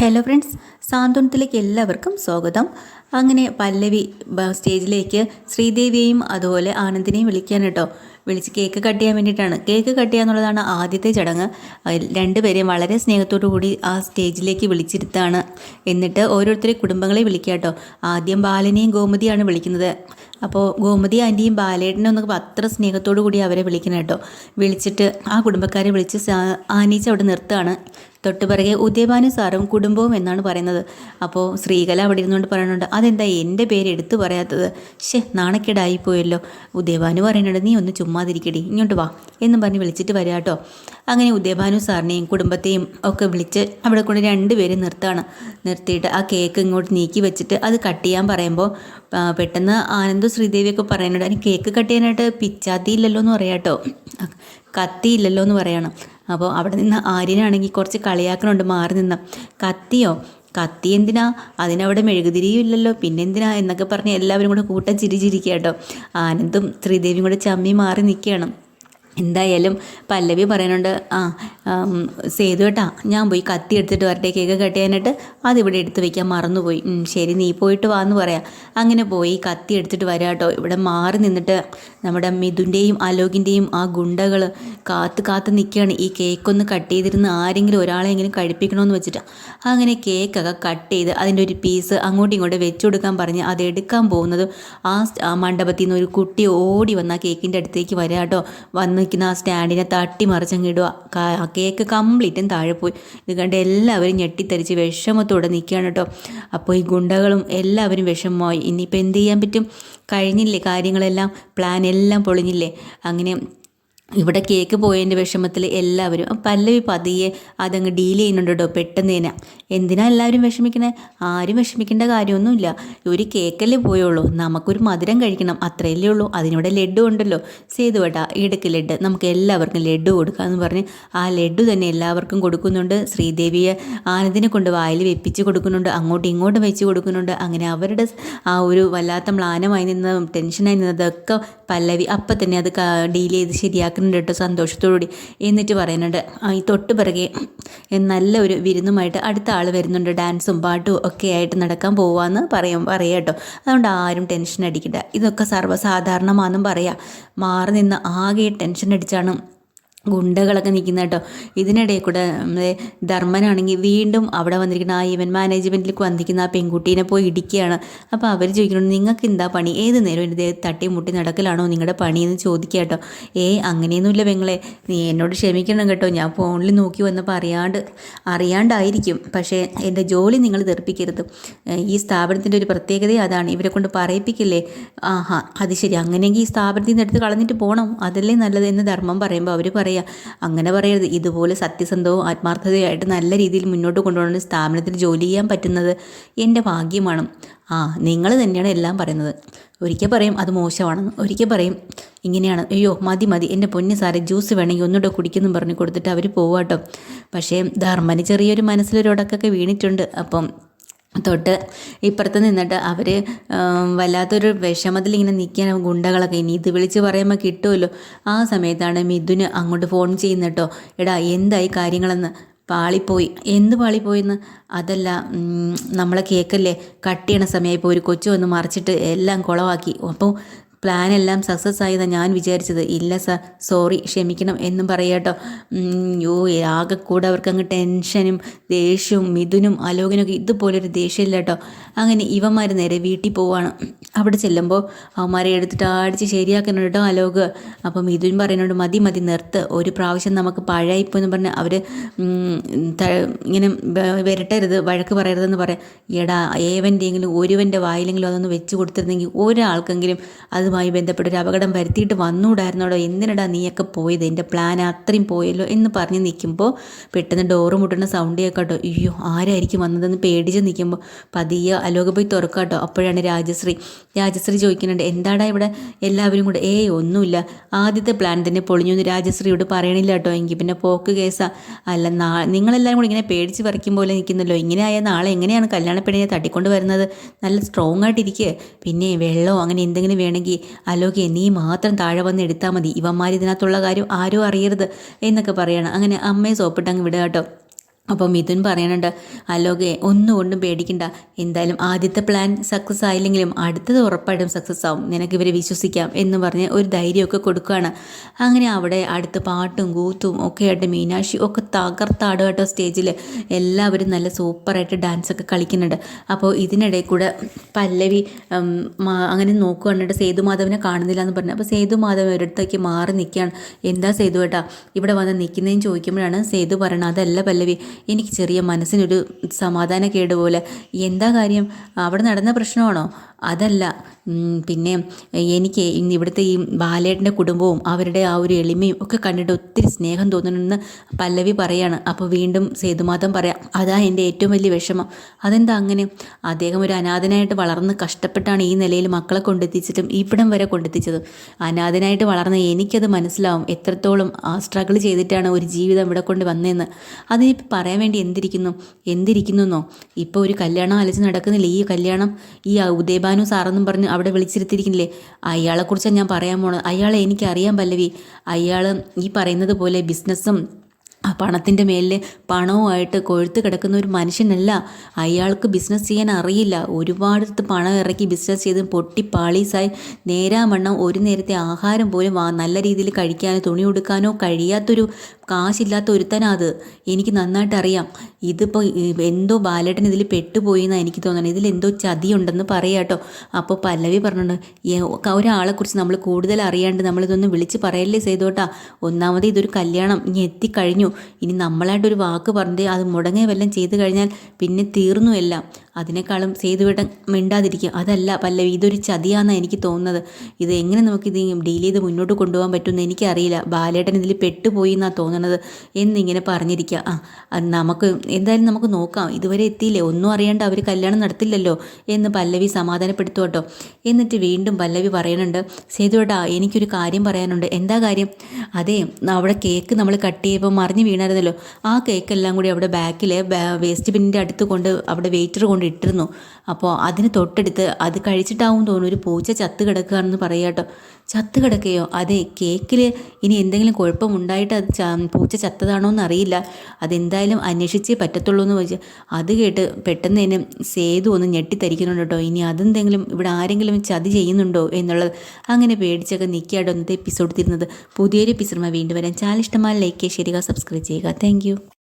Hello friends സാന്ത്വനത്തിലേക്ക് എല്ലാവർക്കും സ്വാഗതം. അങ്ങനെ പല്ലവി സ്റ്റേജിലേക്ക് ശ്രീദേവിയെയും അതുപോലെ ആനന്ദിനെയും വിളിക്കാൻ കേട്ടോ. വിളിച്ച് കേക്ക് കട്ട് ചെയ്യാൻ വേണ്ടിയിട്ടാണ്. കേക്ക് കട്ട് ചെയ്യുക എന്നുള്ളതാണ് ആദ്യത്തെ ചടങ്ങ്. രണ്ടുപേരെയും വളരെ സ്നേഹത്തോടു കൂടി ആ സ്റ്റേജിലേക്ക് വിളിച്ചിരുത്താണ്. എന്നിട്ട് ഓരോരുത്തരെ കുടുംബങ്ങളെ വിളിക്കുക കേട്ടോ. ആദ്യം ബാലനെയും ഗോമതിയാണ് വിളിക്കുന്നത്. അപ്പോൾ ഗോമതി ആന്റിയും ബാലേട്ടനും എന്നൊക്കെ അത്ര സ്നേഹത്തോടു കൂടി അവരെ വിളിക്കണം കേട്ടോ. വിളിച്ചിട്ട് ആ കുടുംബക്കാരെ വിളിച്ച് ആനീച്ച് അവിടെ നിർത്തുകയാണ്. തൊട്ട് പിറകെ ഉദയഭാനു സാറും കുടുംബവും എന്നാണ് പറയുന്നത്. അപ്പോൾ ശ്രീകല അവിടെ ഇരുന്നുകൊണ്ട് പറയുന്നുണ്ട് അതെന്താ എന്റെ പേര് എടുത്തു പറയാത്തത്? ഷേ നാണക്കേടായി പോയല്ലോ ഉദയഭാനു പറയുന്നുണ്ട് നീ ഒന്ന് ചുമ്മാതിരിക്കടി ഇങ്ങോട്ട് വാ എന്നും പറഞ്ഞ് വിളിച്ചിട്ട് വരിക കേട്ടോ അങ്ങനെ ഉദയഭാനു സാറിനെയും കുടുംബത്തെയും ഒക്കെ വിളിച്ച് അവിടെ കൊണ്ട് രണ്ടുപേരും നിർത്താണ്. നിർത്തിയിട്ട് ആ കേക്ക് ഇങ്ങോട്ട് നീക്കി വെച്ചിട്ട് അത് കട്ട് ചെയ്യാൻ പറയുമ്പോൾ പെട്ടെന്ന് ശ്രീദേവി ശ്രീദേവിയൊക്കെ പറയുന്നുണ്ട് അതിന് കേക്ക് കട്ട് ചെയ്യാനായിട്ട് പിച്ചാത്തിയില്ലല്ലോ എന്ന് പറയാം കേട്ടോ കത്തിയില്ലല്ലോ എന്ന് പറയണം. അപ്പോൾ അവിടെ നിന്ന് ആര്യനാണെങ്കിൽ കുറച്ച് കളിയാക്കണുണ്ട് മാറി നിന്ന്. കത്തിയോ? കത്തി എന്തിനാ? അതിനവിടെ മെഴുകുതിരിയും ഇല്ലല്ലോ പിന്നെന്തിനാ? എന്നൊക്കെ പറഞ്ഞ് എല്ലാവരും കൂടെ കൂട്ടം ചിരിച്ചിരിക്കുക കേട്ടോ ആനന്ദും ശ്രീദേവിയും കൂടെ ചമ്മി മാറി നിൽക്കുകയാണ്. എന്തായാലും പല്ലവി പറയുന്നുണ്ട് ആ സേതു കേട്ടാ ഞാൻ പോയി കത്തി എടുത്തിട്ട് വരട്ടെ കേക്ക് കട്ട് ചെയ്യാനായിട്ട്. അതിവിടെ എടുത്ത് വെക്കാൻ മറന്നുപോയി. ശരി നീ പോയിട്ട് വാന്ന് പറയാം. അങ്ങനെ പോയി കത്തി എടുത്തിട്ട് വരാം കേട്ടോ. ഇവിടെ മാറി നിന്നിട്ട് നമ്മുടെ മിഥുന്റെയും അലോകിന്റെയും ആ ഗുണ്ടകൾ കാത്ത് കാത്ത് നിൽക്കുകയാണ്. ഈ കേക്കൊന്ന് കട്ട് ചെയ്തിരുന്ന് ആരെങ്കിലും ഒരാളെ ഒരാളെങ്കിലും കഴിപ്പിക്കണമെന്ന് വെച്ചിട്ട്. അങ്ങനെ കേക്കൊക്കെ കട്ട് ചെയ്ത് അതിന്റെ ഒരു പീസ് അങ്ങോട്ടും ഇങ്ങോട്ടും വെച്ചു കൊടുക്കാൻ പറഞ്ഞ് അത് എടുക്കാൻ പോകുന്നത് ആ മണ്ഡപത്തിൽ നിന്ന് ഒരു കുട്ടി ഓടി വന്ന് ആ കേക്കിന്റെ അടുത്തേക്ക് വരാം കേട്ടോ. വന്ന് നിൽക്കുന്ന ആ സ്റ്റാൻഡിനെ തട്ടി മറിച്ചങ്ങ് ഇടുക. ആ കേക്ക് കംപ്ലീറ്റും താഴെ പോയി. ഇത് കണ്ട് എല്ലാവരും ഞെട്ടിത്തരിച്ച് വിഷമത്തോടെ നിൽക്കുകയാണ് കേട്ടോ. അപ്പോൾ ഈ ഗുണ്ടകളും എല്ലാവരും വിഷമമായി. ഇനിയിപ്പോൾ എന്ത് ചെയ്യാൻ പറ്റും? കഴിഞ്ഞില്ലേ കാര്യങ്ങളെല്ലാം? പ്ലാൻ എല്ലാം പൊളിഞ്ഞില്ലേ? അങ്ങനെ ഇവിടെ കേക്ക് പോയതിന്റെ വിഷമത്തിൽ എല്ലാവരും പല്ലവി പതിയെ അതങ്ങ് ഡീൽ ചെയ്യുന്നുണ്ട് കേട്ടോ പെട്ടെന്ന് തന്നെ. എന്തിനാ എല്ലാവരും വിഷമിക്കണേ? ആരും വിഷമിക്കേണ്ട കാര്യമൊന്നുമില്ല. ഒരു കേക്കല്ലേ പോയുള്ളൂ. നമുക്കൊരു മധുരം കഴിക്കണം. അത്രയല്ലേ ഉള്ളൂ. അതിനിവിടെ ലഡു ഉണ്ടല്ലോ. സേതു വേട്ടാ ഇടുക്ക് ലഡ് നമുക്ക് എല്ലാവർക്കും ലഡു എന്ന് പറഞ്ഞ് ആ ലഡു തന്നെ എല്ലാവർക്കും കൊടുക്കുന്നുണ്ട്. ശ്രീദേവിയെ ആനന്ദിനെ കൊണ്ട് വായിൽ വെപ്പിച്ച് കൊടുക്കുന്നുണ്ട്. അങ്ങോട്ടും ഇങ്ങോട്ടും വെച്ച് കൊടുക്കുന്നുണ്ട്. അങ്ങനെ അവരുടെ ആ ഒരു വല്ലാത്ത മ്ലാനമായി നിന്നതും ടെൻഷനായി നിന്നതൊക്കെ പല്ലവി അപ്പം തന്നെ അത് ഡീൽ ചെയ്ത് ശരിയാക്കുന്നുണ്ട് കേട്ടോ സന്തോഷത്തോടുകൂടി. എന്നിട്ട് പറയുന്നുണ്ട് ഈ തൊട്ട് പിറകെ നല്ല ഒരു വിരുന്നുമായിട്ട് അടുത്ത ആൾ വരുന്നുണ്ട്. ഡാൻസും പാട്ടും ഒക്കെ ആയിട്ട് നടക്കാൻ പോവാന്ന് പറയും പറയാം കേട്ടോ. അതുകൊണ്ട് ആരും ടെൻഷൻ അടിക്കണ്ട. ഇതൊക്കെ സർവസാധാരണമാണെന്നും പറയാം. മാറി നിന്ന് ആകെ ടെൻഷൻ അടിച്ചാണ് ഗുണ്ടകളൊക്കെ നിൽക്കുന്ന കേട്ടോ. ഇതിനിടയിൽ കൂടെ ധർമ്മനാണെങ്കിൽ വീണ്ടും അവിടെ വന്നിരിക്കുന്ന ആ ഇവന്റ് മാനേജ്മെന്റിലേക്ക് വന്നിരിക്കുന്ന ആ പെൺകുട്ടീനെ പോയി ഇടിക്കുകയാണ്. അപ്പോൾ അവർ ചോദിക്കുന്നുണ്ട് നിങ്ങൾക്ക് എന്താ പണി? ഏത് നേരം എന്റെ തട്ടി മുട്ടി നടക്കലാണോ നിങ്ങളുടെ പണി എന്ന് ചോദിക്കുക കേട്ടോ. ഏയ് അങ്ങനെയൊന്നുമില്ല പെങ്ങളെ. നീ എന്നോട് ക്ഷമിക്കണം കേട്ടോ. ഞാൻ ഫോണിൽ നോക്കി വന്നപ്പോൾ അറിയാണ്ട് അറിയാണ്ടായിരിക്കും. പക്ഷേ എന്റെ ജോലി നിങ്ങൾ തെറിപ്പിക്കരുത് ഈ സ്ഥാപനത്തിന്റെ ഒരു പ്രത്യേകത അതാണ്. ഇവരെ കൊണ്ട് പറയിപ്പിക്കില്ലേ? ആഹാ അത് ശരി. അങ്ങനെയെങ്കിൽ ഈ സ്ഥാപനത്തിൽ നിന്ന് എടുത്ത് കളഞ്ഞിട്ട് പോകണം അതല്ലേ നല്ലത് എന്ന് ധർമ്മം പറയുമ്പോൾ അവർ പറയുക അങ്ങനെ പറയരുത്. ഇതുപോലെ സത്യസന്ധവും ആത്മാർത്ഥതയായിട്ട് നല്ല രീതിയിൽ മുന്നോട്ട് കൊണ്ടുപോകുന്ന സ്ഥാപനത്തിൽ ജോലി ചെയ്യാൻ പറ്റുന്നത് എന്റെ ഭാഗ്യമാണ്. ആ നിങ്ങൾ തന്നെയാണ് എല്ലാം പറയുന്നത്. ഒരിക്കൽ പറയും അത് മോശമാണെന്ന്. ഒരിക്കൽ പറയും ഇങ്ങനെയാണ്. അയ്യോ മതി മതി. എന്റെ പൊന്നു സാറേ ജ്യൂസ് വേണമെങ്കിൽ ഒന്നുകൂടെ കുടിക്കുന്നു പറഞ്ഞു കൊടുത്തിട്ട് അവർ പോവാട്ടോ പക്ഷേ ധർമ്മന് ചെറിയൊരു മനസ്സിലൊരു ഉടക്കൊക്കെ വീണിട്ടുണ്ട്. അപ്പം തൊട്ട് ഇപ്പുറത്ത് നിന്നിട്ട് അവർ വല്ലാത്തൊരു വിഷമത്തിൽ ഇങ്ങനെ നിൽക്കാൻ ഗുണ്ടകളൊക്കെ. ഇനി ഇത് വിളിച്ച് പറയുമ്പോൾ കിട്ടുമല്ലോ ആ സമയത്താണ് മിഥുന് അങ്ങോട്ട് ഫോൺ ചെയ്യുന്നിട്ടോ. എടാ എന്തായി കാര്യങ്ങളെന്ന്? പാളിപ്പോയി. എന്ത് പാളിപ്പോയിന്ന്? അതല്ല നമ്മളെ കേക്കല്ലേ? കട്ട് ചെയ്യണ സമയമായിപ്പോൾ ഒരു കൊച്ചു വന്ന് മറിച്ചിട്ട് എല്ലാം കുളവാക്കി. അപ്പോൾ പ്ലാൻ എല്ലാം സക്സസ് ആയതാണ് ഞാൻ വിചാരിച്ചത്. ഇല്ല സാർ സോറി ക്ഷമിക്കണം എന്നും പറയാട്ടോ യോ ആകെ കൂടെ അവർക്ക് അങ്ങ് ടെൻഷനും ദേഷ്യവും മിഥുനും അലോകനൊക്കെ ഇതുപോലൊരു ദേഷ്യമില്ല കേട്ടോ. അങ്ങനെ ഇവന്മാർ നേരെ വീട്ടിൽ പോവാണ്. അവിടെ ചെല്ലുമ്പോൾ അവന്മാരെ എടുത്തിട്ട് അടിച്ച് ശരിയാക്കുന്നുണ്ട് കേട്ടോ അലോക്. അപ്പം മിഥുൻ പറയുന്നുണ്ട് മതി മതി നിർത്ത്. ഒരു പ്രാവശ്യം നമുക്ക് പഴയിപ്പോയെന്ന് പറഞ്ഞ് അവർ ഇങ്ങനെ വരട്ടരുത് വഴക്ക് പറയരുതെന്ന് പറയാം. എടാ ഏവന്റെയെങ്കിലും ഒരുവന്റെ വായിലെങ്കിലും അതൊന്ന് വെച്ച് കൊടുത്തിരുന്നെങ്കിൽ ഒരാൾക്കെങ്കിലും അതുമായി ബന്ധപ്പെട്ട് ഒരു അപകടം വരുത്തിയിട്ട് വന്നുകൂടായിരുന്നോടോ എന്തിനടാ നീയൊക്കെ പോയത്? എന്റെ പ്ലാൻ അത്രയും പോയല്ലോ എന്ന് പറഞ്ഞ് നിൽക്കുമ്പോൾ പെട്ടെന്ന് ഡോറ് മുട്ടുന്ന സൗണ്ട് കേൾക്കാട്ടോ. അയ്യോ ആരായിരിക്കും വന്നതെന്ന് പേടിച്ച് നിൽക്കുമ്പോൾ പതിയെ അലോക പോയി തുറക്കാട്ടോ. അപ്പോഴാണ് രാജശ്രീ. രാജശ്രീ ചോദിക്കുന്നുണ്ട് എന്താടാ ഇവിടെ എല്ലാവരും കൂടെ? ഏയ് ഒന്നുമില്ല. ആദ്യത്തെ പ്ലാൻ തന്നെ പൊളിഞ്ഞു എന്ന് രാജശ്രീയോട് പറയണില്ല കേട്ടോ എങ്കിൽ പിന്നെ പോക്ക് കേസാ. അല്ല നാ നിങ്ങളെല്ലാവരും കൂടി ഇങ്ങനെ പേടിച്ച് പറിക്കും പോലെ നിൽക്കുന്നല്ലോ. ഇങ്ങനെ ആയാൽ നാളെ എങ്ങനെയാണ് കല്യാണ പെണ്ണിനെ തട്ടിക്കൊണ്ട് വരുന്നത്? നല്ല സ്ട്രോങ് ആയിട്ടിരിക്കുക പിന്നെ വെള്ളമോ അങ്ങനെ എന്തെങ്കിലും വേണമെങ്കിൽ അലോകെ നീ മാത്രം താഴെ വന്ന് എടുത്താൽ മതി. ഇവന്മാർ ഇതിനകത്തുള്ള കാര്യം ആരും അറിയരുത് എന്നൊക്കെ പറയണം. അങ്ങനെ അമ്മയെ സോപ്പിട്ടങ്ങ് വിടുക കേട്ടോ. അപ്പോൾ മിഥുൻ പറയുന്നുണ്ട് അലോകെ ഒന്നുകൊണ്ടും പേടിക്കണ്ട. എന്തായാലും ആദ്യത്തെ പ്ലാൻ സക്സസ് ആയില്ലെങ്കിലും അടുത്തത് ഉറപ്പായിട്ടും സക്സസ് ആവും. നിനക്ക് ഇവരെ വിശ്വസിക്കാം എന്ന് പറഞ്ഞ് ഒരു ധൈര്യമൊക്കെ കൊടുക്കുകയാണ്. അങ്ങനെ അവിടെ അടുത്ത പാട്ടും കൂത്തും ഒക്കെ ആയിട്ട് മീനാക്ഷി ഒക്കെ തകർത്താടും കേട്ടോ സ്റ്റേജിൽ എല്ലാവരും നല്ല സൂപ്പറായിട്ട് ഡാൻസ് ഒക്കെ കളിക്കുന്നുണ്ട്. അപ്പോൾ ഇതിനിടയിൽ കൂടെ പല്ലവി അങ്ങനെ നോക്കുകയാണെങ്കിൽ സേതുമാധവനെ കാണുന്നില്ല എന്ന് പറഞ്ഞു. അപ്പോൾ സേതുമാധവൻ ഒരിടത്തേക്ക് മാറി നിൽക്കുകയാണ്. എന്താ സേതു ഇവിടെ വന്ന് നിൽക്കുന്നതെന്ന് ചോദിക്കുമ്പോഴാണ് സേതു പറയണത്. അതല്ല പല്ലവി എനിക്ക് ചെറിയ മനസ്സിനൊരു സമാധാനക്കേട് പോലെ. എന്താ കാര്യം? അവിടെ നടന്ന പ്രശ്നമാണോ? അതല്ല. പിന്നെ എനിക്ക് ഇവിടുത്തെ ഈ ബാലേട്ടന്റെ കുടുംബവും അവരുടെ ആ ഒരു എളിമയും ഒക്കെ കണ്ടിട്ട് ഒത്തിരി സ്നേഹം തോന്നണമെന്ന് പല്ലവി പറയാണ്. അപ്പോൾ വീണ്ടും സേതുമാധം പറയാം അതാ എന്റെ ഏറ്റവും വലിയ വിഷമം. അതെന്താ അങ്ങനെ? അദ്ദേഹം ഒരു അനാഥനായിട്ട് വളർന്ന് കഷ്ടപ്പെട്ടാണ് ഈ നിലയിൽ മക്കളെ കൊണ്ടെത്തിച്ചിട്ടും ഇവിടം വരെ കൊണ്ടെത്തിച്ചത്. അനാഥനായിട്ട് വളർന്ന എനിക്കത് മനസ്സിലാവും എത്രത്തോളം ആ സ്ട്രഗിൾ ചെയ്തിട്ടാണ് ഒരു ജീവിതം ഇവിടെ കൊണ്ട് വന്നതെന്ന്. അതിനിപ്പോൾ പറയാൻ വേണ്ടി എന്തിരിക്കുന്നു? എന്തിരിക്കുന്നു എന്നോ ഇപ്പോൾ ഒരു കല്യാണം അലച്ച് നടക്കുന്നില്ല. ഈ കല്യാണം ഈ ഉദയബ ഷാനു സാറെന്നും പറഞ്ഞ് അവിടെ വിളിച്ചിരുത്തിയിരിക്കുന്നില്ലേ? അയാളെക്കുറിച്ചാണ് ഞാൻ പറയാൻ പോണത്. അയാളെ എനിക്കറിയാൻ പല്ലവി. അയാൾ ഈ പറയുന്നത് പോലെ ബിസിനസ്സും പണത്തിന്റെ മേലിൽ പണവുമായിട്ട് കൊഴുത്ത് കിടക്കുന്ന ഒരു മനുഷ്യനല്ല. അയാൾക്ക് ബിസിനസ് ചെയ്യാൻ അറിയില്ല. ഒരുപാട് പണം ഇറക്കി ബിസിനസ് ചെയ്ത് പൊട്ടി പാളീസായി നേരാമണ്ണം ഒരു നേരത്തെ ആഹാരം പോലും നല്ല രീതിയിൽ കഴിക്കാനോ തുണി ഉടുക്കാനോ കഴിയാത്തൊരു കാശില്ലാത്ത ഒരുത്തനാ അത് എനിക്ക് നന്നായിട്ട് അറിയാം ഇതിപ്പോൾ എന്തോ ബാലേട്ടൻ ഇതിൽ പെട്ടുപോയി എന്നാണ് എനിക്ക് തോന്നുന്നത് ഇതിലെന്തോ ചതിയുണ്ടെന്ന് പറയാട്ടോ. അപ്പോൾ പല്ലവി പറഞ്ഞിട്ടുണ്ട് ഒരാളെക്കുറിച്ച് നമ്മൾ കൂടുതൽ അറിയാണ്ട് നമ്മളിതൊന്ന് വിളിച്ച് പറയല്ലേ ചെയ്തോട്ടാ ഒന്നാമത് ഇതൊരു കല്യാണം. ഇനി എത്തിക്കഴിഞ്ഞു. ഇനി നമ്മളായിട്ടൊരു വാക്ക് പറഞ്ഞിട്ട് അത് മുടങ്ങേ വല്ലതും ചെയ്തു കഴിഞ്ഞാൽ പിന്നെ തീർന്നു എല്ലാം. അതിനേക്കാളും സേതുവേട്ടൻ മിണ്ടാതിരിക്കും അതല്ല പല്ലവി ഇതൊരു ചതിയാണെന്നാണ് എനിക്ക് തോന്നുന്നത്. ഇത് എങ്ങനെ നമുക്കിത് ഡീൽ ചെയ്ത് മുന്നോട്ട് കൊണ്ടുപോകാൻ പറ്റുമെന്ന് എനിക്കറിയില്ല. ബാലേട്ടൻ ഇതിൽ പെട്ടുപോയി എന്നാണ് തോന്നുന്നത് എന്നിങ്ങനെ പറഞ്ഞിരിക്കുക. ആ നമുക്ക് എന്തായാലും നമുക്ക് നോക്കാം. ഇതുവരെ എത്തിയില്ലേ? ഒന്നും അറിയാണ്ട് അവർ കല്യാണം നടത്തില്ലല്ലോ എന്ന് പല്ലവി സമാധാനപ്പെടുത്തു കേട്ടോ എന്നിട്ട് വീണ്ടും പല്ലവി പറയുന്നുണ്ട് സേതുവേട്ടാ എനിക്കൊരു കാര്യം പറയാനുണ്ട്. എന്താ കാര്യം? അതെ അവിടെ കേക്ക് നമ്മൾ കട്ട് ചെയ്യുമ്പോൾ മറിഞ്ഞ് വീണായിരുന്നല്ലോ. ആ കേക്കെല്ലാം കൂടി അവിടെ ബാക്കിൽ വേസ്റ്റ് ബിന്നിന്റെ അടുത്ത് കൊണ്ട് അവിടെ വെയിറ്റർ കൊണ്ട് ഇട്ടിരുന്നു അപ്പോൾ അതിന് തൊട്ടടുത്ത് അത് കഴിച്ചിട്ടാവും തോന്നുന്നു. ഒരു പൂച്ച ചത്ത് കിടക്കുകയാണെന്ന് പറയാട്ടോ ചത്ത് കിടക്കുകയോ? അതെ കേക്കിൽ ഇനി എന്തെങ്കിലും കുഴപ്പമുണ്ടായിട്ട് അത് പൂച്ച ചത്തതാണോ എന്ന് അറിയില്ല അതെന്തായാലും അന്വേഷിച്ചേ പറ്റത്തുള്ളൂ എന്ന് വെച്ച് അത് കേട്ട് പെട്ടെന്ന് തന്നെ സേതു ഒന്ന് ഞെട്ടിത്തരിക്കുന്നുണ്ട് കേട്ടോ. ഇനി അതെന്തെങ്കിലും ഇവിടെ ആരെങ്കിലും ചതി ചെയ്യുന്നുണ്ടോ എന്നുള്ളത് അങ്ങനെ പേടിച്ചൊക്കെ നിൽക്കാട്ടോ ഇന്നത്തെ എപ്പിസോഡ് തരുന്നത് പുതിയൊരു എപ്പിസോഡ് വീണ്ടും വരാൻ ചാനൽ ഇഷ്ടമായ ലൈക്ക് ചെയ്യുക സബ്സ്ക്രൈബ് ചെയ്യുക. താങ്ക്